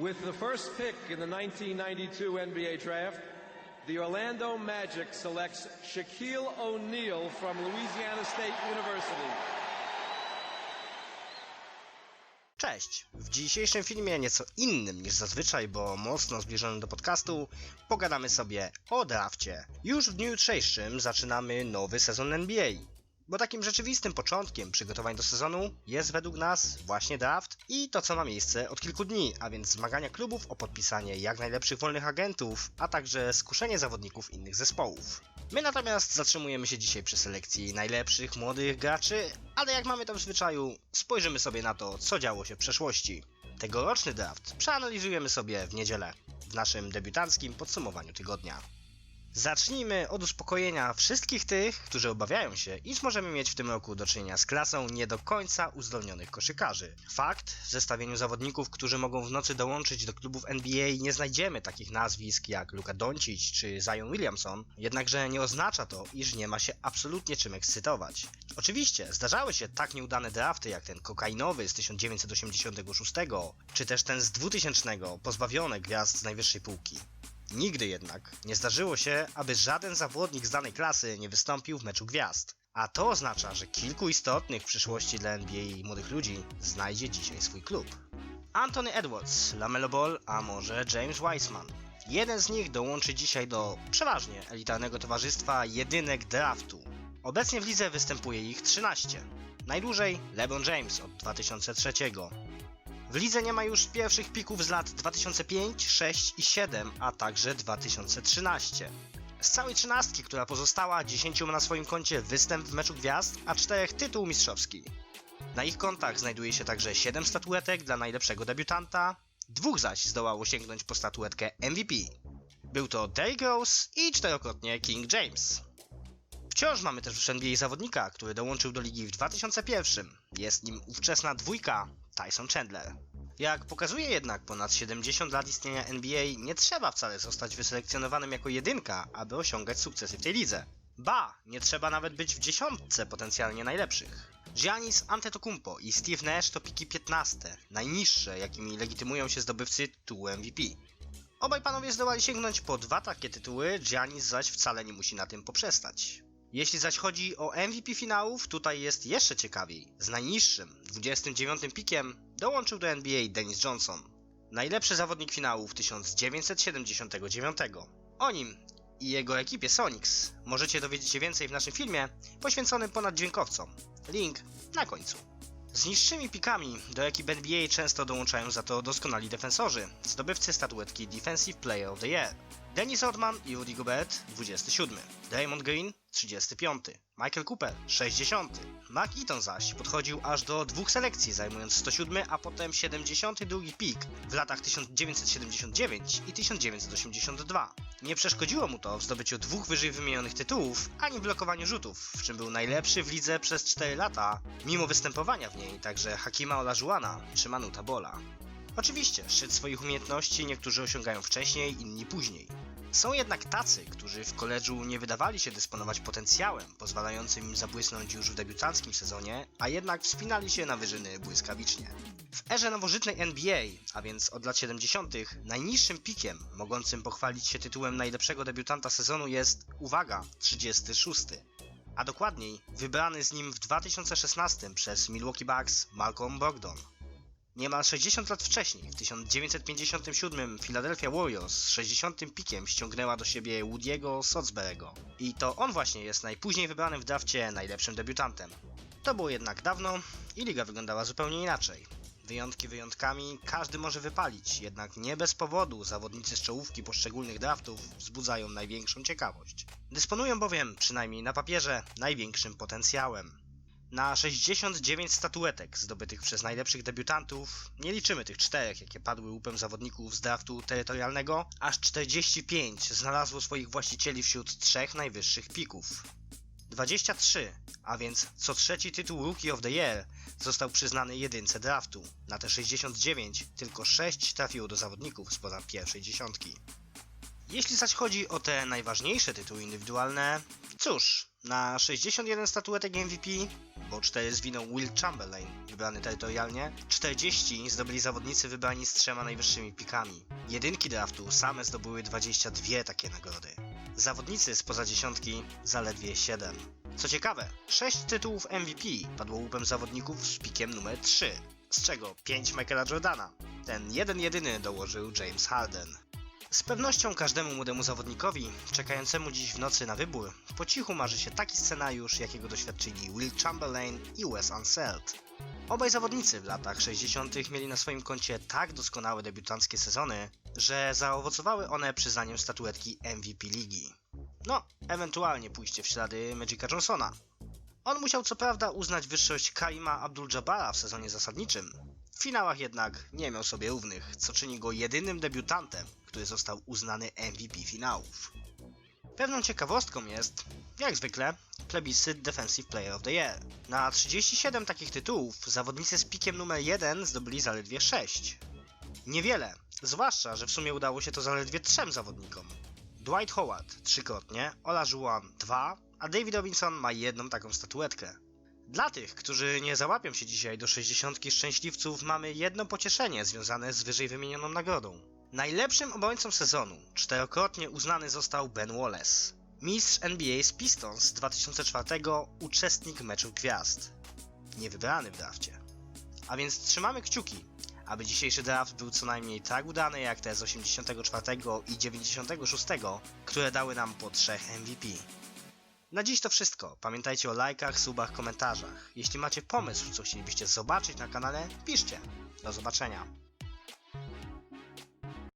With the first pick in the 1992 NBA draft, the Orlando Magic selects Shaquille O'Neal from Louisiana State University. Cześć! W dzisiejszym filmie nieco innym niż zazwyczaj, bo mocno zbliżonym do podcastu, pogadamy sobie o drafcie. Już w dniu jutrzejszym zaczynamy nowy sezon NBA. Bo takim rzeczywistym początkiem przygotowań do sezonu jest według nas właśnie draft i to co ma miejsce od kilku dni, a więc zmagania klubów o podpisanie jak najlepszych wolnych agentów, a także skuszenie zawodników innych zespołów. My natomiast zatrzymujemy się dzisiaj przy selekcji najlepszych młodych graczy, ale jak mamy to w zwyczaju, spojrzymy sobie na to, co działo się w przeszłości. Tegoroczny draft przeanalizujemy sobie w niedzielę, w naszym debiutanckim podsumowaniu tygodnia. Zacznijmy od uspokojenia wszystkich tych, którzy obawiają się, iż możemy mieć w tym roku do czynienia z klasą nie do końca uzdolnionych koszykarzy. Fakt, w zestawieniu zawodników, którzy mogą w nocy dołączyć do klubów NBA nie znajdziemy takich nazwisk jak Luka Doncic czy Zion Williamson, jednakże nie oznacza to, iż nie ma się absolutnie czym ekscytować. Oczywiście, zdarzały się tak nieudane drafty jak ten kokainowy z 1986, czy też ten z 2000, pozbawione gwiazd z najwyższej półki. Nigdy jednak nie zdarzyło się, aby żaden zawodnik z danej klasy nie wystąpił w meczu gwiazd. A to oznacza, że kilku istotnych w przyszłości dla NBA i młodych ludzi znajdzie dzisiaj swój klub. Anthony Edwards, LaMelo Ball, a może James Wiseman. Jeden z nich dołączy dzisiaj do przeważnie elitarnego towarzystwa jedynek draftu. Obecnie w lidze występuje ich 13. Najdłużej LeBron James od 2003. W lidze nie ma już pierwszych pików z lat 2005, 6 i 7, a także 2013. Z całej trzynastki, która pozostała, 10 ma na swoim koncie występ w meczu gwiazd, a 4 tytuł mistrzowski. Na ich kontach znajduje się także 7 statuetek dla najlepszego debiutanta, dwóch zaś zdołało sięgnąć po statuetkę MVP. Był to Derrick Rose i czterokrotnie King James. Wciąż mamy też w NBA zawodnika, który dołączył do ligi w 2001. Jest nim ówczesna dwójka Tyson Chandler. Jak pokazuje jednak ponad 70 lat istnienia NBA, nie trzeba wcale zostać wyselekcjonowanym jako jedynka, aby osiągać sukcesy w tej lidze. Ba, nie trzeba nawet być w dziesiątce potencjalnie najlepszych. Giannis Antetokounmpo i Steve Nash to piki 15, najniższe jakimi legitymują się zdobywcy tytułu MVP. Obaj panowie zdołali sięgnąć po dwa takie tytuły, Giannis zaś wcale nie musi na tym poprzestać. Jeśli zaś chodzi o MVP finałów, tutaj jest jeszcze ciekawiej. Z najniższym, 29 pikiem, dołączył do NBA Dennis Johnson. Najlepszy zawodnik finałów 1979. O nim i jego ekipie Sonics możecie dowiedzieć się więcej w naszym filmie poświęconym ponad dźwiękowcom. Link na końcu. Z niższymi pikami do ekip NBA często dołączają za to doskonali defensorzy, zdobywcy statuetki Defensive Player of the Year. Dennis Rodman i Rudy Gobert 27, Draymond Green 35, Michael Cooper 60. Mark Eaton zaś podchodził aż do dwóch selekcji, zajmując 107, a potem 72 pik w latach 1979 i 1982. Nie przeszkodziło mu to w zdobyciu dwóch wyżej wymienionych tytułów, ani w blokowaniu rzutów, w czym był najlepszy w lidze przez 4 lata, mimo występowania w niej także Hakima Olajuwana czy Manuta Bola. Oczywiście, szczyt swoich umiejętności niektórzy osiągają wcześniej, inni później. Są jednak tacy, którzy w koledżu nie wydawali się dysponować potencjałem pozwalającym im zabłysnąć już w debiutanckim sezonie, a jednak wspinali się na wyżyny błyskawicznie. W erze nowożytnej NBA, a więc od lat 70., najniższym pikiem mogącym pochwalić się tytułem najlepszego debiutanta sezonu jest, uwaga, 36. A dokładniej, wybrany z nim w 2016 przez Milwaukee Bucks Malcolm Brogdon. Niemal 60 lat wcześniej, w 1957 Philadelphia Warriors z 60 pikiem ściągnęła do siebie Woody'ego Sotsberego. I to on właśnie jest najpóźniej wybranym w drafcie najlepszym debiutantem. To było jednak dawno i liga wyglądała zupełnie inaczej. Wyjątki wyjątkami, każdy może wypalić, jednak nie bez powodu zawodnicy z czołówki poszczególnych draftów wzbudzają największą ciekawość. Dysponują bowiem, przynajmniej na papierze, największym potencjałem. Na 69 statuetek zdobytych przez najlepszych debiutantów, nie liczymy tych czterech, jakie padły łupem zawodników z draftu terytorialnego, aż 45 znalazło swoich właścicieli wśród trzech najwyższych pików. 23, a więc co trzeci tytuł Rookie of the Year został przyznany jedynce draftu. Na te 69 tylko 6 trafiło do zawodników spoza pierwszej dziesiątki. Jeśli zaś chodzi o te najważniejsze tytuły indywidualne, cóż, Na 61 statuetek MVP, bo 4 zwinął Will Chamberlain, wybrany terytorialnie, 40 zdobyli zawodnicy wybrani z trzema najwyższymi pikami. Jedynki draftu same zdobyły 22 takie nagrody. Zawodnicy spoza dziesiątki zaledwie 7. Co ciekawe, 6 tytułów MVP padło łupem zawodników z pikiem numer 3, z czego 5 Michaela Jordana. Ten jeden jedyny dołożył James Harden. Z pewnością każdemu młodemu zawodnikowi, czekającemu dziś w nocy na wybór, po cichu marzy się taki scenariusz, jakiego doświadczyli Will Chamberlain i Wes Unseld. Obaj zawodnicy w latach 60. mieli na swoim koncie tak doskonałe debiutanckie sezony, że zaowocowały one przyznaniem statuetki MVP ligi. No, ewentualnie pójście w ślady Magica Johnsona. On musiał co prawda uznać wyższość Karima Abdul-Jabbara w sezonie zasadniczym. W finałach jednak nie miał sobie równych, co czyni go jedynym debiutantem, który został uznany MVP finałów. Pewną ciekawostką jest, jak zwykle, plebiscyt Defensive Player of the Year. Na 37 takich tytułów zawodnicy z pikiem numer 1 zdobyli zaledwie 6. Niewiele, zwłaszcza, że w sumie udało się to zaledwie trzem zawodnikom. Dwight Howard trzykrotnie, Ola Juan dwa, a David Robinson ma jedną taką statuetkę. Dla tych, którzy nie załapią się dzisiaj do 60 szczęśliwców, mamy jedno pocieszenie związane z wyżej wymienioną nagrodą. Najlepszym obrońcą sezonu czterokrotnie uznany został Ben Wallace. Mistrz NBA z Pistons z 2004, uczestnik meczu gwiazd. Niewybrany w drafcie. A więc trzymamy kciuki, aby dzisiejszy draft był co najmniej tak udany jak te z 84 i 96, które dały nam po trzech MVP. Na dziś to wszystko. Pamiętajcie o lajkach, subach, komentarzach. Jeśli macie pomysł, co chcielibyście zobaczyć na kanale, piszcie. Do zobaczenia.